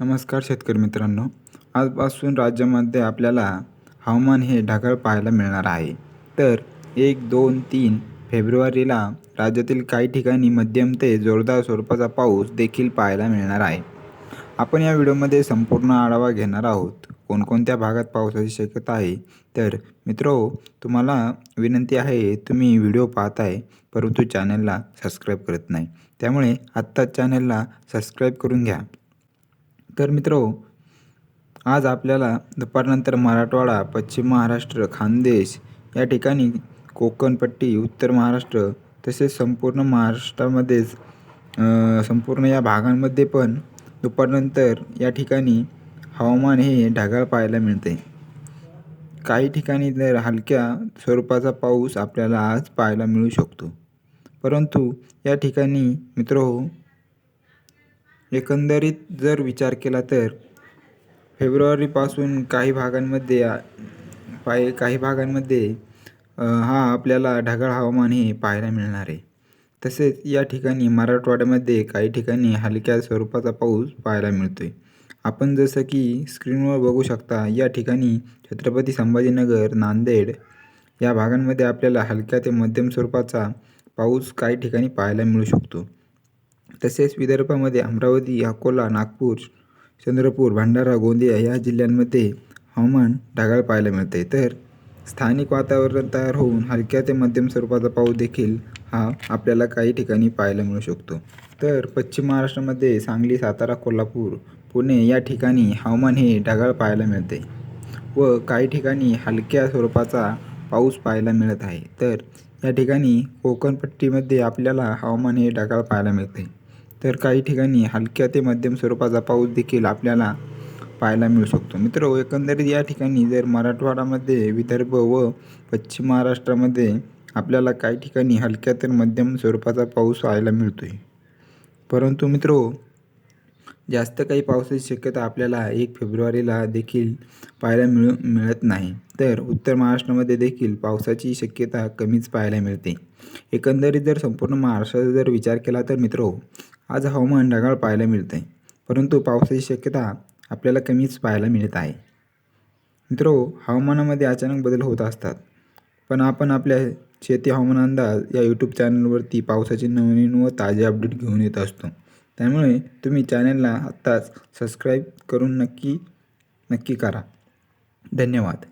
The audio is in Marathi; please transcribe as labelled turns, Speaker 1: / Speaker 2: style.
Speaker 1: नमस्कार शेतकरी मित्रांनो. आजपासून राज्यामध्ये आपल्याला हवामान हे ढगाळ पाहायला मिळणार आहे. तर एक दोन तीन फेब्रुवारीला राज्यातील काही ठिकाणी मध्यम ते जोरदार स्वरूपाचा पाऊस देखील पाहायला मिळणार आहे. आपण या व्हिडिओमध्ये संपूर्ण आढावा घेणार आहोत. कोणकोणत्या भागात पावसाची शक्यता आहे? तर मित्रो तुम्हाला विनंती आहे तुम्ही व्हिडिओ पाहताय परंतु चॅनलला सबस्क्राईब करत नाही. त्यामुळे आत्ताच चॅनलला सबस्क्राईब करून घ्या. तर मित्रो आज आपल्याला दुपारनंतर मराठवाडा पश्चिम महाराष्ट्र खानदेश या ठिकाणी कोकणपट्टी उत्तर महाराष्ट्र तसेच संपूर्ण महाराष्ट्रामध्येच संपूर्ण या भागांमध्ये पण दुपारनंतर या ठिकाणी हवामान हे ढगाळ पाहायला मिळते. काही ठिकाणी तर हलक्या स्वरूपाचा पाऊस आपल्याला आज पाहायला मिळू शकतो. परंतु या ठिकाणी मित्र हो, एकंदरीत जर विचार केला तर फेब्रुवारीपासून काही भागांमध्ये पाय काही भागांमध्ये हा आपल्याला ढगाळ हवामान हे पाहायला मिळणार आहे. तसेच या ठिकाणी मराठवाड्यामध्ये काही ठिकाणी हलक्या स्वरूपाचा पाऊस पाहायला मिळतो आहे आपण जसं की स्क्रीनवर बघू शकता या ठिकाणी छत्रपती संभाजीनगर नांदेड या भागांमध्ये आपल्याला हलक्या ते मध्यम स्वरूपाचा पाऊस काही ठिकाणी पाहायला मिळू शकतो. तसेच विदर्भामध्ये अमरावती अकोला नागपूर चंद्रपूर भंडारा गोंदिया या जिल्ह्यांमध्ये हवामान ढगाळ पाहायला मिळते. तर स्थानिक वातावरण तयार होऊन हलक्या ते मध्यम स्वरूपाचा पाऊस देखील हा आपल्याला काही ठिकाणी पाहायला मिळू शकतो. तर पश्चिम महाराष्ट्रामध्ये सांगली सातारा कोल्हापूर पुणे या ठिकाणी हवामान हे ढगाळ पाहायला मिळते व काही ठिकाणी हलक्या स्वरूपाचा पाऊस पाहायला मिळत आहे. तर या ठिकाणी कोकणपट्टीमध्ये आपल्याला हवामान हे ढगाळ पाहायला मिळते. तर काही ठिकाणी हलक्या ते मध्यम स्वरूपाचा पाऊस देखील आपल्याला पाहायला मिळू शकतो. मित्र एकंदरीत या ठिकाणी जर मराठवाड्यामध्ये विदर्भ व पश्चिम महाराष्ट्रामध्ये आपल्याला काही ठिकाणी हलक्या तर मध्यम स्वरूपाचा पाऊस पाहायला मिळतो आहे परंतु मित्र जास्त काही पावसाची शक्यता आपल्याला एक फेब्रुवारीला देखील पाहायला मिळू मिळत नाही. तर उत्तर महाराष्ट्रामध्ये देखील पावसाची शक्यता कमीच पाहायला मिळते. एकंदरीत जर संपूर्ण महाराष्ट्राचा जर विचार केला तर मित्रो आज हवामान ढगाळ पाहायला मिळतं आहे परंतु पावसाची शक्यता आपल्याला कमीच पाहायला मिळत आहे. मित्रो हवामानामध्ये अचानक बदल होत असतात. पण आपण आपल्या शेती हवामान अंदाज या यूट्यूब चॅनलवरती पावसाचे नवीन व ताजे अपडेट घेऊन येत असतो. त्यामुळे तुम्ही चॅनलला आत्ताच सबस्क्राईब करून नक्की नक्की करा. धन्यवाद.